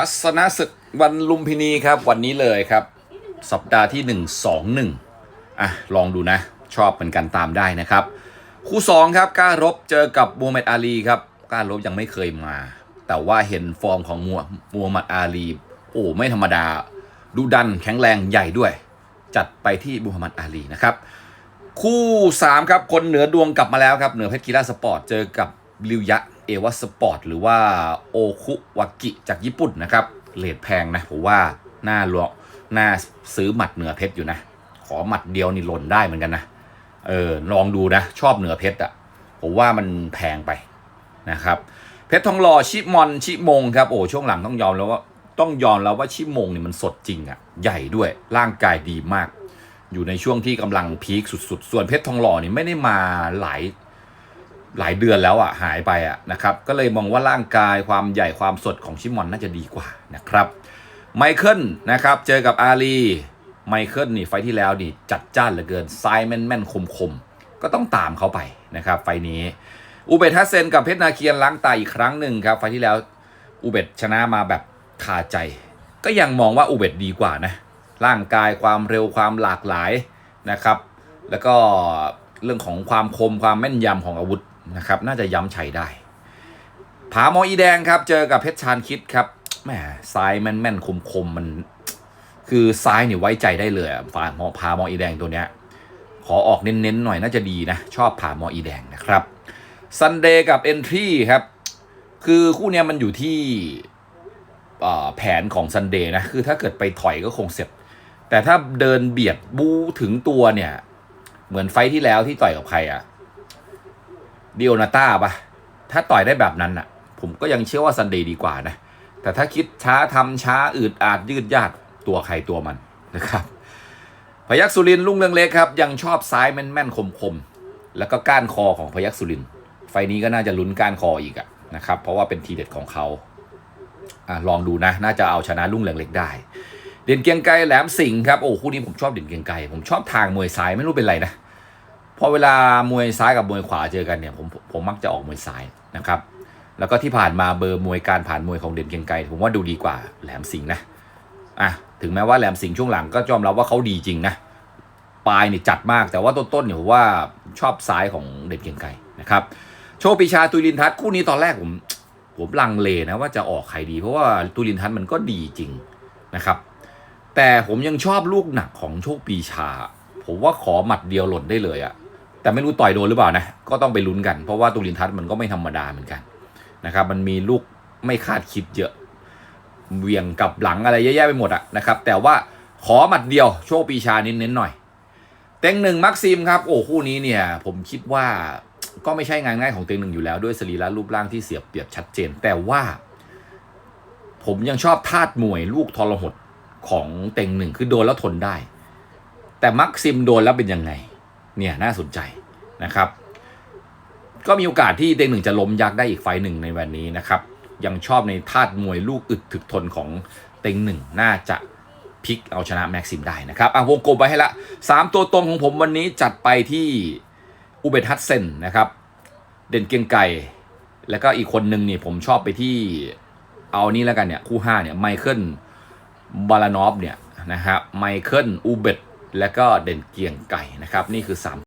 ทัศนศึกวันลุมพินีครับวันนี้เลยครับ สัปดาห์ที่ 1 2 1 อะ ลองดูนะ ชอบเหมือนกันตามได้นะครับ คู่ 2 ครับก้ารบเจอกับมูฮัมหมัดอาลีครับก้ารบยังไม่เคยมา แต่ว่าเห็นฟอร์มของมูมูฮัมหมัดอาลี โอ้ ไม่ธรรมดา ดูดันแข็งแรงใหญ่ด้วย จัดไปที่มูฮัมหมัดอาลีนะครับ คู่ 3 ครับคนเหนือดวงกลับมาแล้วครับเหนือเพชรกีฬาสปอร์ตเจอกับริวยะ เอวาสปอร์ตหรือว่าโอคุวากิจากญี่ปุ่นนะครับเลทแพงนะผมว่าน่าลวน่าซื้อหมัดเหนือเพชรอยู่นะ ขอหมัดเดียวนี่หล่นได้เหมือนกันนะ เออลองดูนะ ชอบเหนือเพชรอะผมว่ามันแพงไปนะครับเพชรทองหล่อชิมอนชิมงครับโอ้ช่วงหลังต้องยอมแล้วว่าต้องยอมแล้วว่าชิมงนี่มันสดจริงอะใหญ่ด้วยร่างกายดีมาก อยู่ในช่วงที่กำลังพีคสุดๆ ส่วนเพชรทองหล่อนี่ไม่ได้มาหลาย หลายเดือนแล้วอะหายไปอะนะครับก็เลยมองว่าร่างกายความใหญ่ความสดของชิมอนน่าจะดีกว่านะครับไมเคิลนะครับเจอกับอาลีไมเคิลนี่ไฟที่แล้วนี่จัดจ้านเหลือเกินซ้ายแม่นแม่นคมคมก็ต้องตามเขาไปนะครับไฟนี้อูเบตฮัสเซนกับเพชรนาเคียนล้างตาอีกครั้งหนึ่งครับไฟที่แล้วอูเบตชนะมาแบบคาใจ ก็ยังมองว่าอูเบตดีกว่านะร่างกายความเร็วความหลากหลายนะครับ แล้วก็เรื่องของความคมความแม่นยำของอาวุธ นะครับน่าจะย้ำชัยได้ผาหมออีแดงครับ เจอกับเพชรชานคิดครับแหมซ้ายแม่นแม่นคมคมๆมัน คือซ้ายเนี่ยไว้ใจได้เลยอะฝาหมอผาหมออีแดงตัวเนี้ยขอออกเน้นๆหน่อยน่าจะดีนะ ชอบผาหมออีแดงนะครับซันเดย์กับเอนทรีครับ คือคู่เนี้ยมันอยู่ที่อ่อแผนของซันเดย์นะ คือถ้าเกิดไปถอยก็คงเสร็จ แต่ถ้าเดินเบียดบูถึงตัวเนี่ย เหมือนไฟท์ที่แล้วที่ต่อยกับใครอะ ดิโอนาต้าปะถ้าต่อยได้แบบนั้นอะผมก็ยังเชื่อว่าซันเดย์ดีกว่านะ แต่ถ้าคิดช้าทำช้าอืดอาดยืดยาดตัวใครตัวมันนะครับ พยักสุรินลุ่งเรืองเล็กครับ ยังชอบซ้ายแม่นๆคมๆแล้วก็ก้านคอของพยักสุรินไฟนี้ก็น่าจะลุ้นก้านคออีกอะนะครับ เพราะว่าเป็นทีเด็ดของเขาอะลองดูนะ น่าจะเอาชนะลุ่งเรืองเล็กได้ เด่นเกียงไกรแหลมสิงครับโอ้คู่นี้ผมชอบเด่นเกียงไกรผมชอบทางมวยซ้ายไม่รู้เป็นไรนะ พอเวลามวยซ้ายกับมวยขวาเจอกันเนี่ยผมผมมักจะออกมวยซ้ายนะครับ แล้วก็ที่ผ่านมาเบอร์มวยการผ่านมวยของเด่นเกียงไกรผมว่าดูดีกว่าแหลมสิงห์นะอะถึงแม้ว่าแหลมสิงห์ช่วงหลังก็ยอมรับว่าเขาดีจริงนะปลายเนี่ยจัดมากแต่ว่าต้นๆเนี่ยผมว่าชอบซ้ายของเด่นเกียงไกรนะครับโชคปีชาตุลินทัศน์คู่นี้ตอนแรกผมผมลังเลนะว่าจะออกใครดี เพราะว่าตุลินทัศน์มันก็ดีจริงนะครับ แต่ผมยังชอบลูกหนักของโชคปีชา ผมว่าขอหมัดเดียวหล่นได้เลยอะ แต่ไม่รู้ต่อยโดนหรือเปล่านะ ก็ต้องไปลุ้นกัน เพราะว่าตุลินทัศน์มันก็ไม่ธรรมดาเหมือนกันนะครับ มันมีลูกไม่คาดคิดเยอะ เวียงกับหลังอะไรเยอะแยะไปหมดอะนะครับ แต่ว่าขอหมัดเดียวโชคปีชาเน้นๆหน่อย เต็งหนึ่งมักซิมครับ โอ้คู่นี้เนี่ย ผมคิดว่าก็ไม่ใช่งานง่ายของเต็งหนึ่งอยู่แล้วด้วยสรีระรูปร่างที่เสียบเปรียบชัดเจน แต่ว่า ผมยังชอบธาตุมวยลูกทรหดของเต็งหนึ่งคือโดนแล้วทนได้ แต่มักซิมโดนแล้วเป็นยังไง เนี่ยน่าสนใจนะครับ ก็มีโอกาสที่เต็งหนึ่งจะล้มยักษ์ได้อีกไฟหนึ่งในวันนี้นะครับ ยังชอบในธาตุมวยลูกอึดถึกทนของเต็งหนึ่งน่าจะพลิกเอาชนะแม็กซิมได้นะครับอะวงกลมไปให้ละสามตัวตรงของผมวันนี้จัดไปที่อุเบทัสเซนนะครับ เด่นเกียงไก่ แล้วก็อีกคนหนึ่งนี่ผมชอบไปที่เอานี่แล้วกันเนี่ยคู่ห้าเนี่ยไมเคิลบาลานอฟเนี่ยนะครับไมเคิลอูเบต และก็เด่นเกียงไก่นะครับ นี่คือสาม